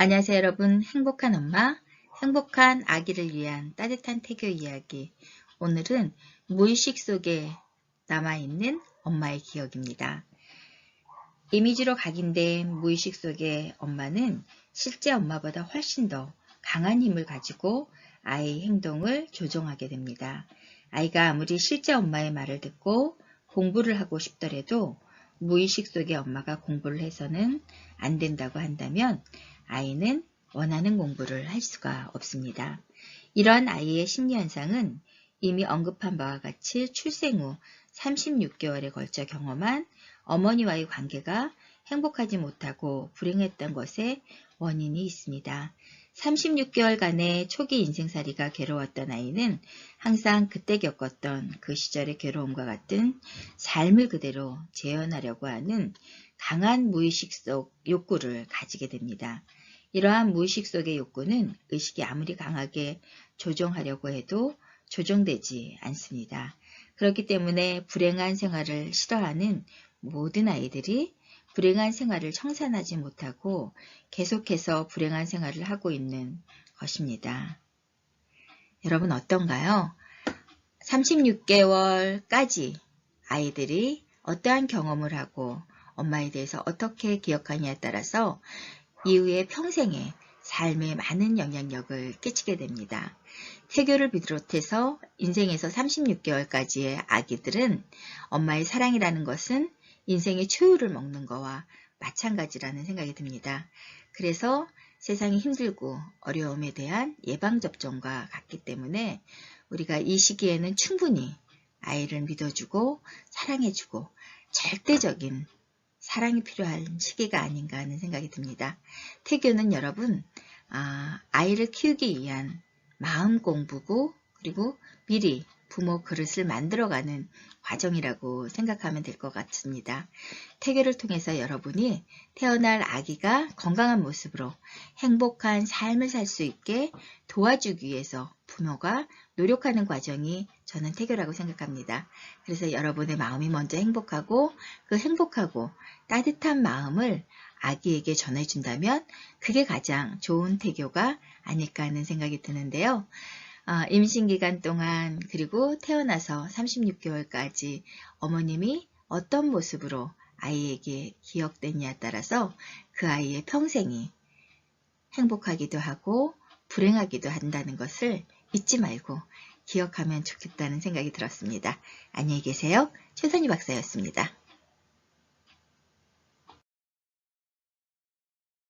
안녕하세요 여러분 행복한 엄마 행복한 아기를 위한 따뜻한 태교 이야기 오늘은 무의식 속에 남아있는 엄마의 기억입니다. 이미지로 각인된 무의식 속의 엄마는 실제 엄마보다 훨씬 더 강한 힘을 가지고 아이의 행동을 조종하게 됩니다. 아이가 아무리 실제 엄마의 말을 듣고 공부를 하고 싶더라도 무의식 속의 엄마가 공부를 해서는 안 된다고 한다면 아이는 원하는 공부를 할 수가 없습니다. 이러한 아이의 심리현상은 이미 언급한 바와 같이 출생 후 36개월에 걸쳐 경험한 어머니와의 관계가 행복하지 못하고 불행했던 것에 원인이 있습니다. 36개월간의 초기 인생살이가 괴로웠던 아이는 항상 그때 겪었던 그 시절의 괴로움과 같은 삶을 그대로 재현하려고 하는 강한 무의식 속 욕구를 가지게 됩니다. 이러한 무의식 속의 욕구는 의식이 아무리 강하게 조정하려고 해도 조정되지 않습니다. 그렇기 때문에 불행한 생활을 싫어하는 모든 아이들이 불행한 생활을 청산하지 못하고 계속해서 불행한 생활을 하고 있는 것입니다. 여러분 어떤가요? 36개월까지 아이들이 어떠한 경험을 하고 엄마에 대해서 어떻게 기억하냐에 따라서 이후에 평생에 삶에 많은 영향력을 끼치게 됩니다. 태교를 비롯해서 인생에서 36개월까지의 아기들은 엄마의 사랑이라는 것은 인생의 초유를 먹는 거와 마찬가지라는 생각이 듭니다. 그래서 세상이 힘들고 어려움에 대한 예방접종과 같기 때문에 우리가 이 시기에는 충분히 아이를 믿어주고 사랑해주고 절대적인 사랑이 필요한 시기가 아닌가 하는 생각이 듭니다. 태교는 여러분 아, 아이를 키우기 위한 마음 공부고 그리고 미리 부모 그릇을 만들어가는 과정이라고 생각하면 될 것 같습니다. 태교를 통해서 여러분이 태어날 아기가 건강한 모습으로 행복한 삶을 살 수 있게 도와주기 위해서 부모가 노력하는 과정이 저는 태교라고 생각합니다. 그래서 여러분의 마음이 먼저 행복하고 그 행복하고 따뜻한 마음을 아기에게 전해준다면 그게 가장 좋은 태교가 아닐까 하는 생각이 드는데요. 어, 임신 기간 동안 그리고 태어나서 36개월까지 어머님이 어떤 모습으로 아이에게 기억됐냐에 따라서 그 아이의 평생이 행복하기도 하고 불행하기도 한다는 것을 잊지 말고 기억하면 좋겠다는 생각이 들었습니다. 안녕히 계세요. 최선희 박사였습니다.